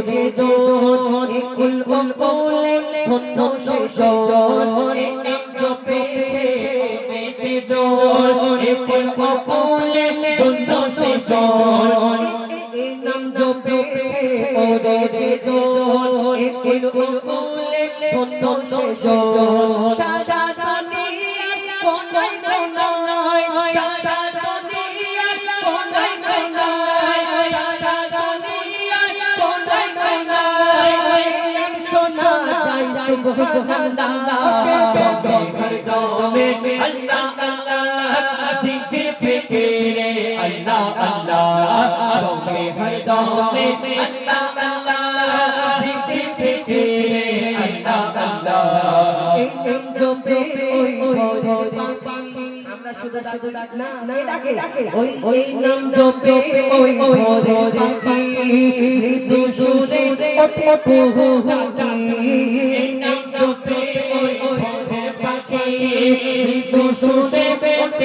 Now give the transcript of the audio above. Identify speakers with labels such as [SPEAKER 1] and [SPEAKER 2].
[SPEAKER 1] রে জোর কুল কোলে ধন্য সে জোর এই নাম জপেছে বেঁচে জোর কুল কোলে ধন্য সে জোর এই নাম জপেছে ওরে রে জোর কুল কোলে ধন্য সে যায় সুবহানাল্লাহ ঘর গামে আল্লাহ আল্লাহ জিকির ফিকিরে আল্লাহ আল্লাহ গামে ঘর গামে আল্লাহ আল্লাহ জিকির ফিকিরে আল্লাহ আল্লাহ এই নাম জপে ওই ভোর পাখি আমরা শুধু শুধু না না ডাকে ওই ওই নাম জপে ওই ভোর পাখি ঋতু সুরে ওঠে কুহু ডাকি